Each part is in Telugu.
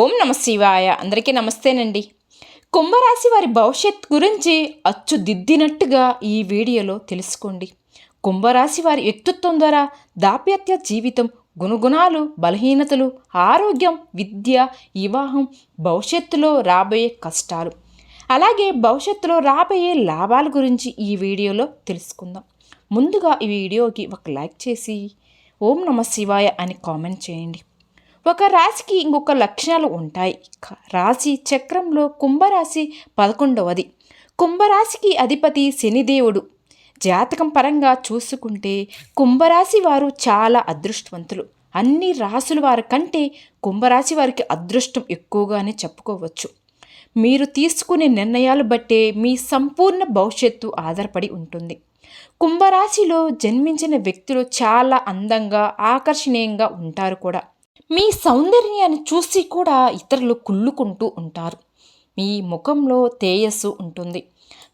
ఓం నమ శివాయ. అందరికీ నమస్తేనండి. కుంభరాశి వారి భవిష్యత్ గురించి అచ్చు దిద్దినట్టుగా ఈ వీడియోలో తెలుసుకోండి. కుంభరాశి వారి వ్యక్తిత్వం ద్వారా దాపత్య జీవితం గుణగుణాలు బలహీనతలు ఆరోగ్యం విద్య వివాహం భవిష్యత్తులో రాబోయే కష్టాలు. అలాగే భవిష్యత్తులో రాబోయే లాభాల గురించి ఈ వీడియోలో తెలుసుకుందాం. ముందుగా ఈ వీడియోకి ఒక లైక్ చేసి ఓం నమ శివాయ అని కామెంట్ చేయండి. ఒక రాశికి ఇంకొక లక్షణాలు ఉంటాయి. రాశి చక్రంలో కుంభరాశి పదకొండవది. కుంభరాశికి అధిపతి శనిదేవుడు జాతకం పరంగా చూసుకుంటే కుంభరాశి వారు చాలా అదృష్టవంతులు. అన్ని రాసుల వారి కంటే కుంభరాశి వారికి అదృష్టం ఎక్కువగానే చెప్పుకోవచ్చు. మీరు తీసుకునే నిర్ణయాలు బట్టే మీ సంపూర్ణ భవిష్యత్తు ఆధారపడి ఉంటుంది. కుంభరాశిలో జన్మించిన వ్యక్తులు చాలా అందంగా ఆకర్షణీయంగా ఉంటారు కూడా. మీ సౌందర్యాన్ని చూసి కూడా ఇతరులు కుళ్ళుకుంటూ ఉంటారు. మీ ముఖంలో తేజస్సు ఉంటుంది.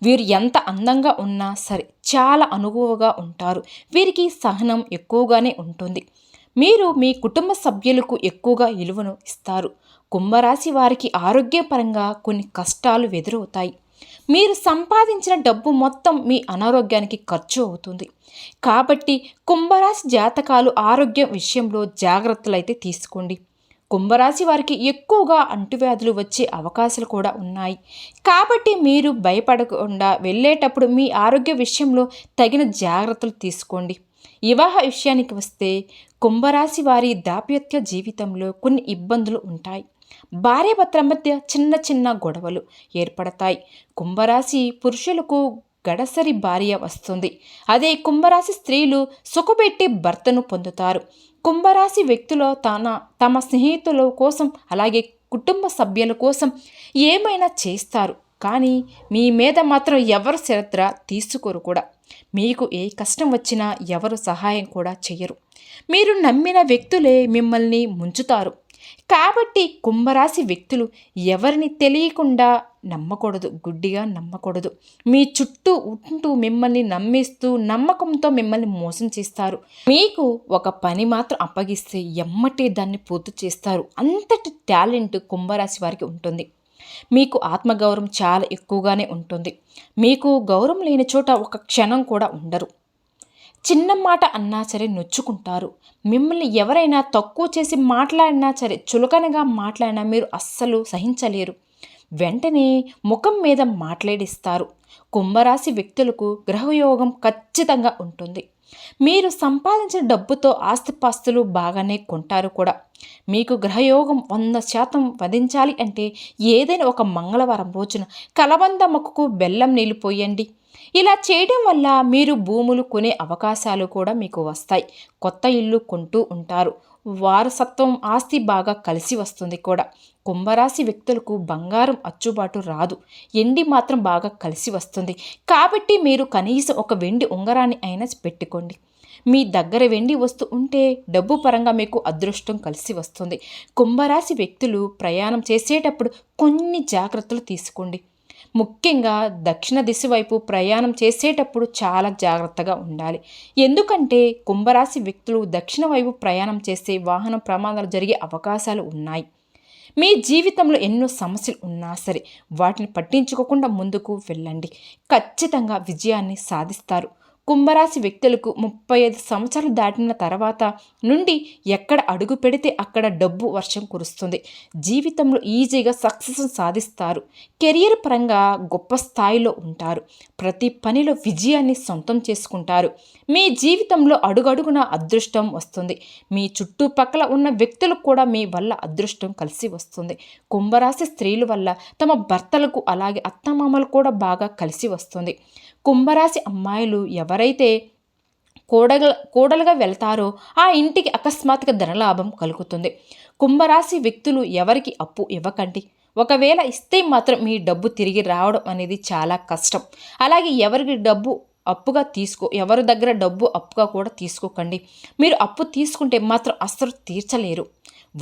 వీరు ఎంత అందంగా ఉన్నా సరే చాలా అనుభవగా ఉంటారు. వీరికి సహనం ఎక్కువగానే ఉంటుంది. మీరు మీ కుటుంబ సభ్యులకు ఎక్కువగా విలువను ఇస్తారు. కుంభరాశి వారికి ఆరోగ్యపరంగా కొన్ని కష్టాలు ఎదురవుతాయి. మీరు సంపాదించిన డబ్బు మొత్తం మీ అనారోగ్యానికి ఖర్చు అవుతుంది. కాబట్టి కుంభరాశి జాతకాలు ఆరోగ్యం విషయంలో జాగ్రత్తలు అయితే తీసుకోండి. కుంభరాశి వారికి ఎక్కువగా అంటువ్యాధులు వచ్చే అవకాశాలు కూడా ఉన్నాయి. కాబట్టి మీరు భయపడకుండా వెళ్ళేటప్పుడు మీ ఆరోగ్య విషయంలో తగిన జాగ్రత్తలు తీసుకోండి. వివాహ విషయానికి వస్తే కుంభరాశి వారి దాపత్య జీవితంలో కొన్ని ఇబ్బందులు ఉంటాయి. భార్యాభర్తల మధ్య చిన్న చిన్న గొడవలు ఏర్పడతాయి. కుంభరాశి పురుషులకు గడసరి భార్య వస్తుంది. అదే కుంభరాశి స్త్రీలు సుఖపెట్టి భర్తను పొందుతారు. కుంభరాశి వ్యక్తులు తన తమ స్నేహితుల కోసం అలాగే కుటుంబ సభ్యుల కోసం ఏమైనా చేస్తారు. కానీ మీ మీద మాత్రం ఎవరు శ్రద్ధ తీసుకోరు కూడా. మీకు ఏ కష్టం వచ్చినా ఎవరు సహాయం కూడా చేయరు మీరు నమ్మిన వ్యక్తులే మిమ్మల్ని ముంచుతారు. కాబట్టి కుంభరాశి వ్యక్తులు ఎవరిని తెలియకుండా నమ్మకూడదు గుడ్డిగా నమ్మకూడదు. మీ చుట్టూ ఉంటూ మిమ్మల్ని నమ్మిస్తూ నమ్మకంతో మిమ్మల్ని మోసం చేస్తారు. మీకు ఒక పని మాత్రం అప్పగిస్తే ఎమ్మటే దాన్ని పూర్తి చేస్తారు. అంతటి టాలెంట్ కుంభరాశి వారికి ఉంటుంది. మీకు ఆత్మగౌరవం చాలా ఎక్కువగానే ఉంటుంది. మీకు గౌరవం లేని చోట ఒక క్షణం కూడా ఉండరు. చిన్న మాట అన్నా సరే నొచ్చుకుంటారు. మిమ్మల్ని ఎవరైనా తక్కువ చేసి మాట్లాడినా సరే చులకనగా మాట్లాడినా మీరు అస్సలు సహించలేరు. వెంటనే ముఖం మీద మాట్లాడిస్తారు. కుంభరాశి వ్యక్తులకు గ్రహయోగం ఖచ్చితంగా ఉంటుంది. మీరు సంపాదించిన డబ్బుతో ఆస్తిపాస్తులు బాగానే కొంటారు కూడా. మీకు గ్రహయోగం వంద శాతం వధించాలి అంటే ఏదైనా ఒక మంగళవారం రోజున కలబంద మొక్కకు బెల్లం నీళ్ళు పోయండి. ఇలా చేయడం వల్ల మీరు భూములు కొనే అవకాశాలు కూడా మీకు వస్తాయి. కొత్త ఇల్లు కొంటూ ఉంటారు. వారసత్వం ఆస్తి బాగా కలిసి వస్తుంది కూడా. కుంభరాశి వ్యక్తులకు బంగారం అచ్చుబాటు రాదు. ఎండి మాత్రం బాగా కలిసి వస్తుంది. కాబట్టి మీరు కనీసం ఒక వెండి ఉంగరాన్ని అయినా పెట్టుకోండి. మీ దగ్గర వెండి వస్తూ ఉంటే డబ్బు పరంగా మీకు అదృష్టం కలిసి వస్తుంది. కుంభరాశి వ్యక్తులు ప్రయాణం చేసేటప్పుడు కొన్ని జాగ్రత్తలు తీసుకోండి. ముఖ్యంగా దక్షిణ దిశ వైపు ప్రయాణం చేసేటప్పుడు చాలా జాగ్రత్తగా ఉండాలి. ఎందుకంటే కుంభరాశి వ్యక్తులు దక్షిణ వైపు ప్రయాణం చేస్తే వాహన ప్రమాదాలు జరిగే అవకాశాలు ఉన్నాయి. మీ జీవితంలో ఎన్నో సమస్యలు ఉన్నా సరే వాటిని పట్టించుకోకుండా ముందుకు వెళ్ళండి. ఖచ్చితంగా విజయాన్ని సాధిస్తారు. కుంభరాశి వ్యక్తులకు ముప్పై ఐదు సంవత్సరాలు దాటిన తర్వాత నుండి ఎక్కడ అడుగు పెడితే అక్కడ డబ్బు వర్షం కురుస్తుంది. జీవితంలో ఈజీగా సక్సెస్ సాధిస్తారు. కెరియర్ పరంగా గొప్ప స్థాయిలో ఉంటారు. ప్రతి పనిలో విజయాన్ని సొంతం చేసుకుంటారు. మీ జీవితంలో అడుగడుగున అదృష్టం వస్తుంది. మీ చుట్టుపక్కల ఉన్న వ్యక్తులకు కూడా మీ వల్ల అదృష్టం కలిసి వస్తుంది. కుంభరాశి స్త్రీల వల్ల తమ భర్తలకు అలాగే అత్తమామలు కూడా బాగా కలిసి వస్తుంది. కుంభరాశి అమ్మాయిలు ఎవరైతే కోడగ కోడలుగా వెళ్తారో ఆ ఇంటికి అకస్మాత్తుగా ధనలాభం కలుగుతుంది. కుంభరాశి వ్యక్తులు ఎవరికి అప్పు ఇవ్వకండి. ఒకవేళ ఇస్తే మాత్రం మీ డబ్బు తిరిగి రావడం అనేది చాలా కష్టం. అలాగే ఎవరికి డబ్బు అప్పుగా తీసుకో ఎవరి దగ్గర డబ్బు అప్పుగా కూడా తీసుకోకండి. మీరు అప్పు తీసుకుంటే మాత్రం అస్సలు తీర్చలేరు.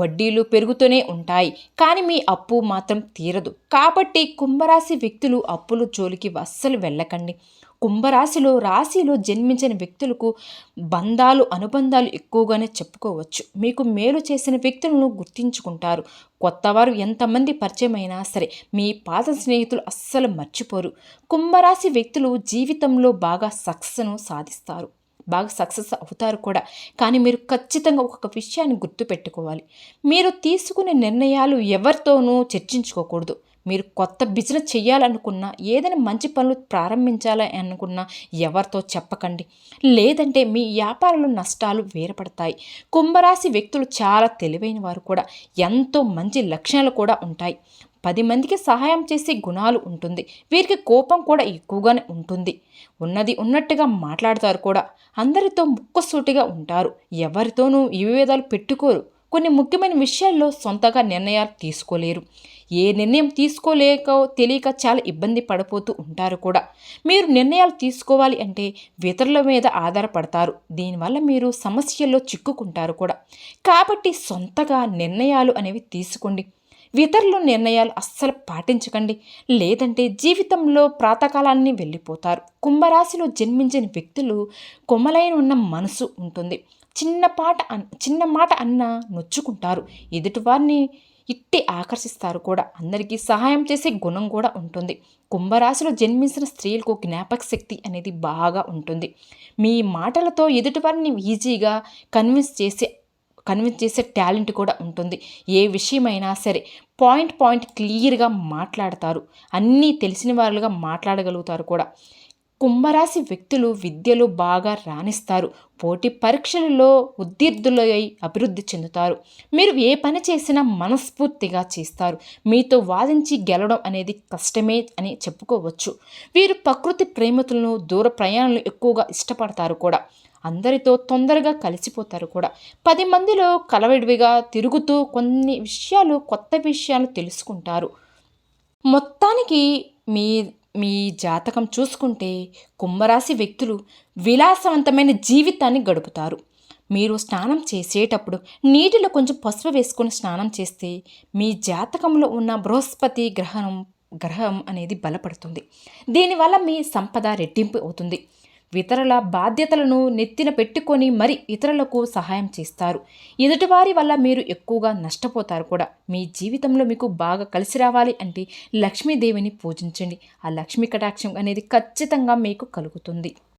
వడ్డీలు పెరుగుతూనే ఉంటాయి. కానీ మీ అప్పు మాత్రం తీరదు. కాబట్టి కుంభరాశి వ్యక్తులు అప్పులు జోలికి అస్సలు వెళ్ళకండి. కుంభరాశిలో రాశిలో జన్మించిన వ్యక్తులకు బంధాలు అనుబంధాలు ఎక్కువగానే చెప్పుకోవచ్చు. మీకు మేలు చేసిన వ్యక్తులను గుర్తించుకుంటారు. కొత్తవారు ఎంతమంది పరిచయమైనా సరే మీ పాత స్నేహితులు అస్సలు మర్చిపోరు. కుంభరాశి వ్యక్తులు జీవితంలో బాగా సక్సెస్ను సాధిస్తారు. బాగా సక్సెస్ అవుతారు కూడా. కానీ మీరు ఖచ్చితంగా ఒక్కొక్క విషయాన్ని గుర్తుపెట్టుకోవాలి. మీరు తీసుకునే నిర్ణయాలు ఎవరితోనూ చర్చించుకోకూడదు. మీరు కొత్త బిజినెస్ చేయాలనుకున్నా ఏదైనా మంచి పనులు ప్రారంభించాలి అనుకున్నా ఎవరితో చెప్పకండి. లేదంటే మీ వ్యాపారంలో నష్టాలు వేరపడతాయి. కుంభరాశి వ్యక్తులు చాలా తెలివైన వారు కూడా. ఎంతో మంచి లక్షణాలు కూడా ఉంటాయి. పది మందికి సహాయం చేసే గుణాలు ఉంటుంది. వీరికి కోపం కూడా ఎక్కువగానే ఉంటుంది. ఉన్నది ఉన్నట్టుగా మాట్లాడతారు కూడా. అందరితో ముక్కసూటిగా ఉంటారు. ఎవరితోనూ విభేదాలు పెట్టుకోరు. కొన్ని ముఖ్యమైన విషయాల్లో సొంతగా నిర్ణయాలు తీసుకోలేరు. ఏ నిర్ణయం తీసుకోలేక తెలియక చాలా ఇబ్బంది పడిపోతూ ఉంటారు కూడా. మీరు నిర్ణయాలు తీసుకోవాలి అంటే ఇతరుల మీద ఆధారపడతారు. దీనివల్ల మీరు సమస్యల్లో చిక్కుకుంటారు కూడా. కాబట్టి సొంతగా నిర్ణయాలు అనేవి తీసుకోండి. ఇతరుల నిర్ణయాలు అస్సలు పాటించకండి. లేదంటే జీవితంలో ప్రాతకాలాన్ని వెళ్ళిపోతారు. కుంభరాశిలో జన్మించిన వ్యక్తులు కొమ్మలైన ఉన్న మనసు ఉంటుంది. చిన్న పాట అన్ చిన్న మాట అన్నా నొచ్చుకుంటారు. ఎదుటివారిని ఇట్టి ఆకర్షిస్తారు కూడా. అందరికీ సహాయం చేసే గుణం కూడా ఉంటుంది. కుంభరాశిలో జన్మించిన స్త్రీలకు జ్ఞాపక శక్తి అనేది బాగా ఉంటుంది. మీ మాటలతో ఎదుటివారిని ఈజీగా కన్విన్స్ చేసే కన్విన్స్ చేసే టాలెంట్ కూడా ఉంటుంది. ఏ విషయమైనా సరే పాయింట్ పాయింట్ క్లియర్గా మాట్లాడతారు. అన్నీ తెలిసిన వారులుగా మాట్లాడగలుగుతారు కూడా. కుంభరాశి వ్యక్తులు విద్యలో బాగా రాణిస్తారు. పోటీ పరీక్షలలో ఉద్దీర్ధులై అభివృద్ధి చెందుతారు. మీరు ఏ పని చేసినా మనస్ఫూర్తిగా చేస్తారు. మీతో వాదించి గెలవడం అనేది కష్టమే అని చెప్పుకోవచ్చు. వీరు ప్రకృతి ప్రేమతులను దూర ప్రయాణాలు ఎక్కువగా ఇష్టపడతారు కూడా. అందరితో తొందరగా కలిసిపోతారు కూడా. పది మందిలో కలవిడివిగా తిరుగుతూ కొన్ని విషయాలు కొత్త విషయాలు తెలుసుకుంటారు. మొత్తానికి మీ మీ జాతకం చూసుకుంటే కుంభరాశి వ్యక్తులు విలాసవంతమైన జీవితాన్ని గడుపుతారు. మీరు స్నానం చేసేటప్పుడు నీటిలో కొంచెం పసుపు వేసుకొని స్నానం చేస్తే మీ జాతకంలో ఉన్న బృహస్పతి గ్రహణం గ్రహం అనేది బలపడుతుంది. దీనివల్ల మీ సంపద రెట్టింపు అవుతుంది. ఇతరుల బాధ్యతలను నెత్తిన పెట్టుకొని మరి ఇతరులకు సహాయం చేస్తారు. ఎదుటివారి వల్ల మీరు ఎక్కువగా నష్టపోతారు కూడా. మీ జీవితంలో మీకు బాగా కలిసి రావాలి అంటే లక్ష్మీదేవిని పూజించండి. ఆ లక్ష్మీ కటాక్షం అనేది ఖచ్చితంగా మీకు కలుగుతుంది.